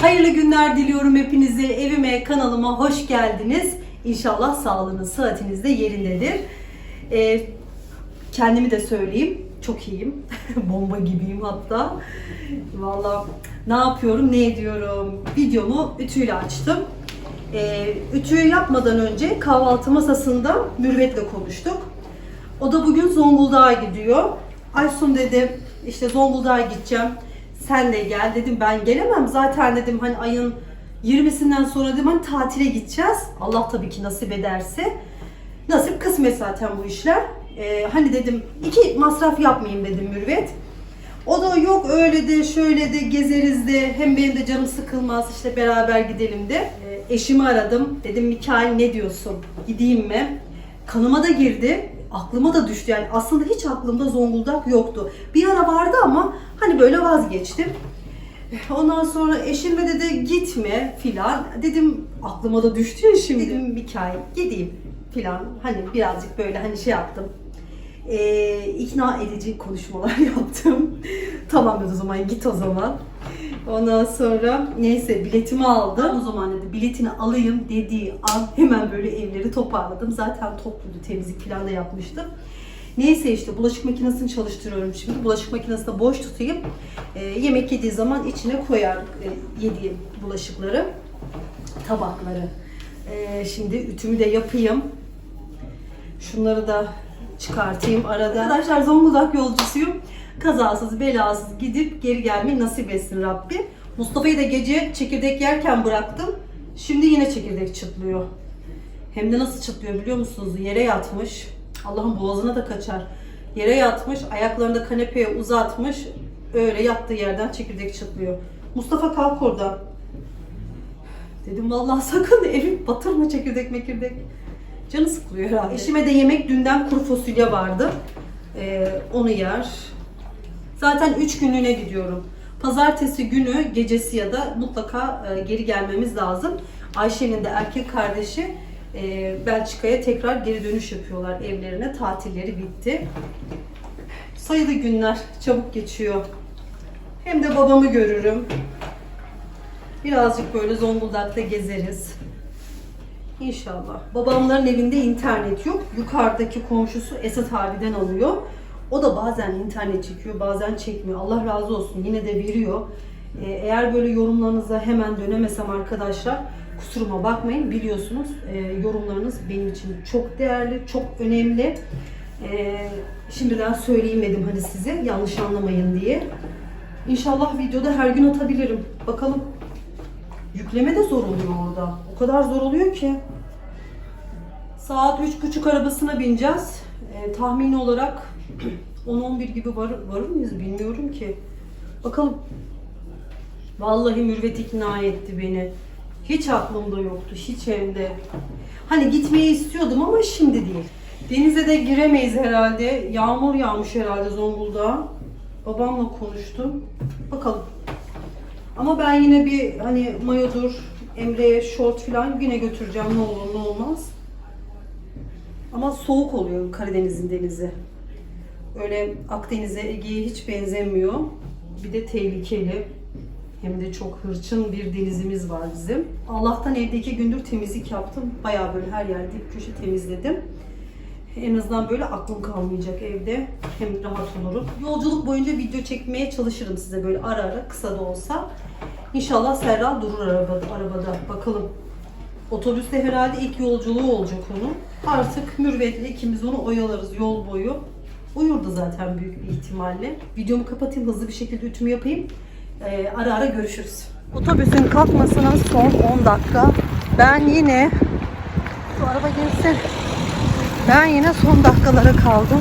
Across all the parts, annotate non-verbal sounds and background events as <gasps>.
Hayırlı günler diliyorum hepinize. Evime, kanalıma hoş geldiniz. İnşallah sağlığınız, sıhhatiniz de yerindedir. Ee, kendimi de söyleyeyim. Çok iyiyim. <laughs> Bomba gibiyim hatta. Valla ne yapıyorum, ne ediyorum? Videomu ütüyle açtım. Ee, ütüyü yapmadan önce kahvaltı masasında Mürvet'le konuştuk. O da bugün Zonguldak'a gidiyor. Aysun dedi işte Zonguldak'a gideceğim. Sen de gel dedim ben gelemem. Zaten dedim hani ayın 20'sinden sonra dedim hani tatile gideceğiz. Allah tabii ki nasip ederse. Nasip kısmet zaten bu işler. Ee, hani dedim iki masraf yapmayayım dedim Mürvet. O da yok öyle de şöyle de gezeriz de hem benim de canım sıkılmaz işte beraber gidelim de. Ee, eşimi aradım. Dedim Mikail ne diyorsun? Gideyim mi? Kanıma da girdi. Aklıma da düştü yani aslında hiç aklımda Zonguldak yoktu. Bir ara vardı ama hani böyle vazgeçtim. Ondan sonra eşim de dedi gitme filan. Dedim aklıma da düştü ya şimdi. Dedim Mikail gideyim filan. Hani birazcık böyle hani şey yaptım e, ikna edici konuşmalar <laughs> yaptım. tamam dedi o zaman git o zaman. Ondan sonra neyse biletimi aldım. O zaman dedi biletini alayım dediği an hemen böyle evleri toparladım. Zaten topluydu temizlik falan da yapmıştım. Neyse işte bulaşık makinesini çalıştırıyorum şimdi. Bulaşık makinesini boş tutayım. E, yemek yediği zaman içine koyar e, yediğim bulaşıkları, tabakları. E, şimdi ütümü de yapayım. Şunları da çıkartayım arada. Arkadaşlar Zonguldak yolcusuyum. Kazasız belasız gidip geri gelmeyi nasip etsin Rabbim. Mustafa'yı da gece çekirdek yerken bıraktım. Şimdi yine çekirdek çıtlıyor. Hem de nasıl çıtlıyor biliyor musunuz? Yere yatmış. Allah'ın boğazına da kaçar. Yere yatmış, ayaklarını da kanepeye uzatmış. Öyle yattığı yerden çekirdek çıtlıyor. Mustafa kalk oradan. Dedim vallahi sakın evi batırma çekirdek mekirdek. Canı sıkılıyor herhalde. Eşime de yemek dünden kuru fasulye vardı. Ee, onu yer. Zaten 3 günlüğüne gidiyorum. Pazartesi günü gecesi ya da mutlaka e, geri gelmemiz lazım. Ayşe'nin de erkek kardeşi e, Belçika'ya tekrar geri dönüş yapıyorlar evlerine. Tatilleri bitti. Sayılı günler çabuk geçiyor. Hem de babamı görürüm. Birazcık böyle Zonguldak'ta gezeriz. İnşallah. Babamların evinde internet yok. Yukarıdaki komşusu Esat abiden alıyor. O da bazen internet çekiyor, bazen çekmiyor. Allah razı olsun yine de veriyor. Ee, eğer böyle yorumlarınıza hemen dönemesem arkadaşlar kusuruma bakmayın. Biliyorsunuz e, yorumlarınız benim için çok değerli, çok önemli. Ee, şimdiden söyleyeyim dedim hani size yanlış anlamayın diye. İnşallah videoda her gün atabilirim. Bakalım. Yükleme de zor oluyor orada. O kadar zor oluyor ki. Saat üç buçuk arabasına bineceğiz. Ee, tahmini olarak <clears throat> 10-11 gibi var, varır mıyız bilmiyorum ki. Bakalım. Vallahi Mürvet ikna etti beni. Hiç aklımda yoktu. Hiç hem de. Hani gitmeyi istiyordum ama şimdi değil. Denize de giremeyiz herhalde. Yağmur yağmış herhalde Zonguldak'a. Babamla konuştum. Bakalım. Ama ben yine bir hani mayodur, Emre'ye şort falan yine götüreceğim ne olur ne olmaz. Ama soğuk oluyor Karadeniz'in denizi. Öyle Akdeniz'e, Ege'ye hiç benzemiyor. Bir de tehlikeli. Hem de çok hırçın bir denizimiz var bizim. Allah'tan evde iki gündür temizlik yaptım. Bayağı böyle her yer dip köşe temizledim. En azından böyle aklım kalmayacak evde. Hem rahat olurum. Yolculuk boyunca video çekmeye çalışırım size böyle ara ara kısa da olsa. İnşallah Serra durur arabada, arabada. Bakalım. Otobüste herhalde ilk yolculuğu olacak onun. Artık Mürvet'le ikimiz onu oyalarız yol boyu. Uyurdu zaten büyük bir ihtimalle. Videomu kapatayım hızlı bir şekilde ütümü yapayım. Ee, ara ara görüşürüz. Otobüsün kalkmasına son 10 dakika. Ben yine şu araba gelsin. Ben yine son dakikalara kaldım.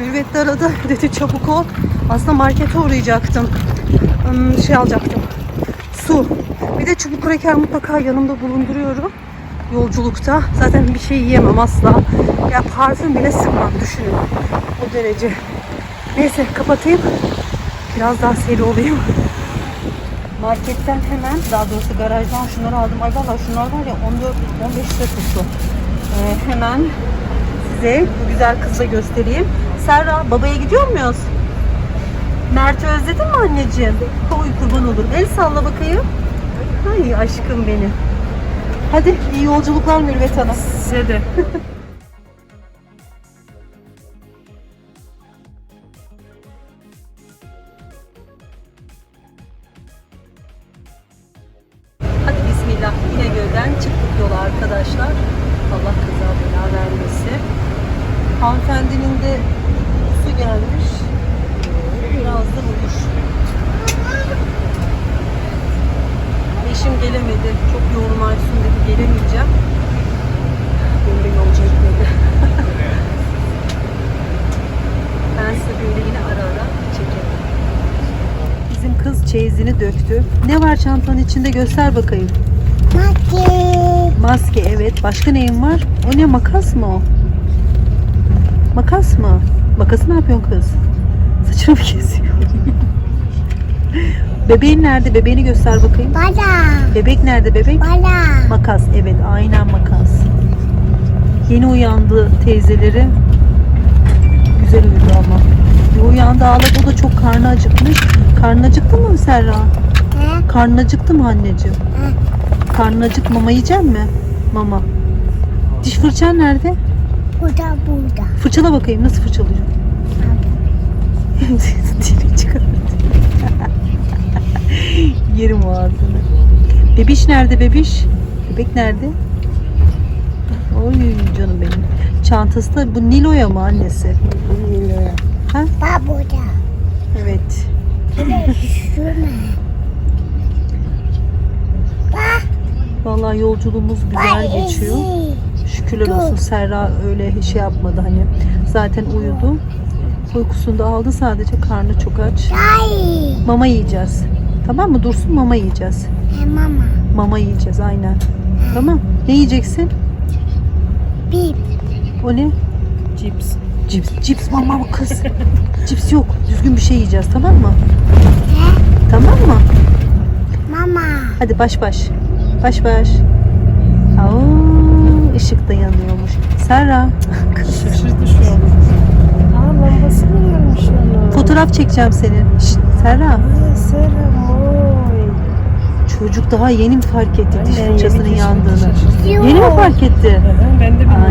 Mürvet de aradı. Dedi çabuk ol. Aslında markete uğrayacaktım. Hmm, şey alacaktım. Su. Bir de çubuk kraker mutlaka yanımda bulunduruyorum. Yolculukta. Zaten bir şey yiyemem asla. Ya parfüm bile sıkmam düşünün. O derece. Neyse kapatayım. Biraz daha seri olayım. Marketten hemen, daha doğrusu garajdan şunları aldım. Ay vallahi şunlar var ya 14 15 lira tuttu. Ee, hemen size bu güzel kızla göstereyim. Serra babaya gidiyor muyuz? Mert'i özledin mi anneciğim? Oy kurban olur. El salla bakayım. Ay aşkım benim. Hadi iyi yolculuklar Mürvet Hanım. Size de. Hadi bismillah İnegöl'den çıktık yola arkadaşlar. Allah kaza bela vermesin. Hanımefendinin de su gelmiş. Birazdan uyur. Eşim gelemedi. Çok yoğun Aysun dedi gelemeyeceğim. De yolcu etmedi. ben size böyle yine ara ara çekerim. Bizim kız çeyizini döktü. Ne var çantanın içinde göster bakayım. Maske. Maske evet. Başka neyin var? O ne makas mı o? Makas mı? Makası ne yapıyorsun kız? Saçını mı <laughs> kesiyor? Bebeğin nerede? Bebeğini göster bakayım. Bana. Bebek nerede bebek? Bana. Makas evet aynen makas. Yeni uyandı teyzeleri. Güzel uyudu ama. Bir uyandı ağladı o da çok karnı acıkmış. Karnı acıktı mı Serra? He? Karnı acıktı mı anneciğim? He? Karnı acık mama yiyecek mi? Mama. Diş fırçan nerede? Burada burada. Fırçala bakayım nasıl fırçalıyor? <laughs> <laughs> Yerim o ağzını. Bebiş nerede bebiş? Bebek nerede? Oy canım benim. Çantası da bu Nilo'ya mı annesi? Ha? Bak burada. Evet. Vallahi yolculuğumuz güzel geçiyor. Şükürler olsun Serra öyle şey yapmadı hani. Zaten uyudu. Uykusunu da aldı sadece karnı çok aç. Mama yiyeceğiz. Tamam mı? Dursun mama yiyeceğiz. He mama. Mama yiyeceğiz aynen. Tamam. Ne yiyeceksin? Bip. O ne? Cips. Cips. Cips mama mı kız? <laughs> Cips yok. Düzgün bir şey yiyeceğiz tamam mı? He? Tamam mı? Mama. Hadi baş baş. Baş baş. Aa, ışık da yanıyormuş. Serra. <laughs> Şaşırdı şu an. Aa lambası mı yanmış onun? Fotoğraf çekeceğim senin. Şşt, Serra. Selam oy. Çocuk daha yeni mi fark etti diş fırçasının yandığını? Yeni mi fark etti? Ben de bilmiyorum.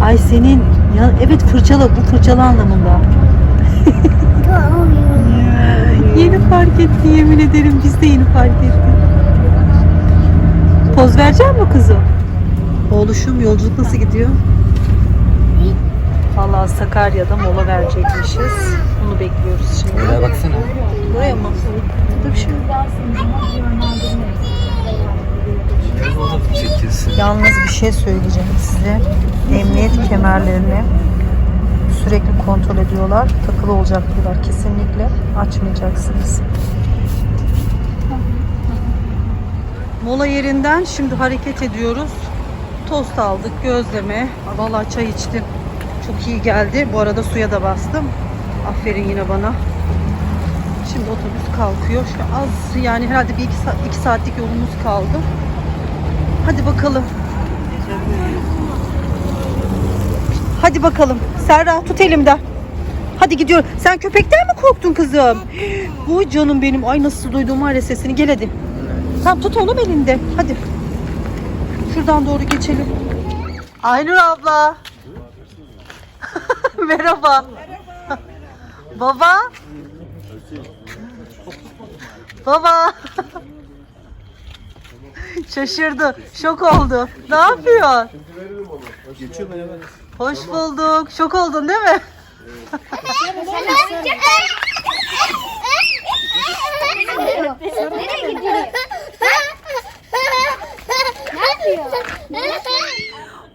Ana. Ay senin ya evet fırçala bu fırçala anlamında. <laughs> Yeni fark etti yemin ederim biz de yeni fark ettik. Poz verecek mi kızım? Oğluşum yolculuk nasıl gidiyor? Vallahi Sakarya'da mola verecekmişiz. Onu bekliyoruz şimdi. Buraya baksana. Buraya mı? Burada bir şey. Yalnız bir şey söyleyeceğim size. Emniyet kemerlerini sürekli kontrol ediyorlar. Takılı olacak diyorlar. Kesinlikle açmayacaksınız. Mola yerinden şimdi hareket ediyoruz. Tost aldık, gözleme. Vallahi çay içtim. Çok iyi geldi. Bu arada suya da bastım. Aferin yine bana. Şimdi otobüs kalkıyor. Şu az yani herhalde bir iki, saat, iki saatlik yolumuz kaldı. Hadi bakalım. Hadi bakalım. Serra tut elimden. Hadi gidiyor. Sen köpekten mi korktun kızım? <gasps> Bu canım benim. Ay nasıl duydum var sesini. Gel hadi. Tamam tut onu elinde. Hadi. Şuradan doğru geçelim. Aynur abla. <laughs> Merhaba. Baba. Baba. Şaşırdı. Şok oldu. Ne yapıyor? Hoş bulduk. Şok oldun değil mi? Nereye?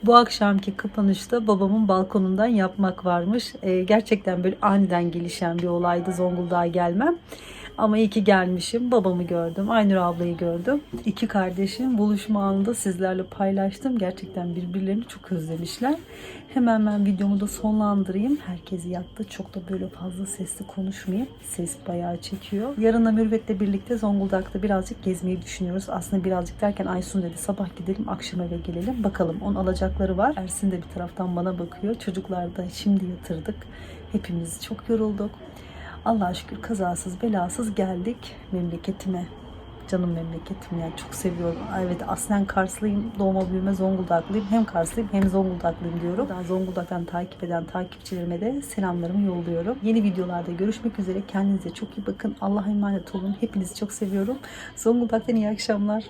Bu akşamki kapanışta babamın balkonundan yapmak varmış. Ee, gerçekten böyle aniden gelişen bir olaydı Zonguldak'a gelmem. Ama iyi ki gelmişim. Babamı gördüm. Aynur ablayı gördüm. İki kardeşim buluşma anında sizlerle paylaştım. Gerçekten birbirlerini çok özlemişler. Hemen ben videomu da sonlandırayım. Herkes yattı. Çok da böyle fazla sesli konuşmayayım. Ses bayağı çekiyor. Yarın Mürvet'le birlikte Zonguldak'ta birazcık gezmeyi düşünüyoruz. Aslında birazcık derken Aysun dedi sabah gidelim akşam eve gelelim. Bakalım onun alacakları var. Ersin de bir taraftan bana bakıyor. Çocuklar da şimdi yatırdık. Hepimiz çok yorulduk. Allah'a şükür kazasız belasız geldik memleketime. Canım memleketim yani çok seviyorum. Evet aslen Karslıyım. Doğma büyüme Zonguldaklıyım. Hem Karslıyım hem Zonguldaklıyım diyorum. Daha Zonguldak'tan takip eden takipçilerime de selamlarımı yolluyorum. Yeni videolarda görüşmek üzere. Kendinize çok iyi bakın. Allah'a emanet olun. Hepinizi çok seviyorum. Zonguldak'tan iyi akşamlar.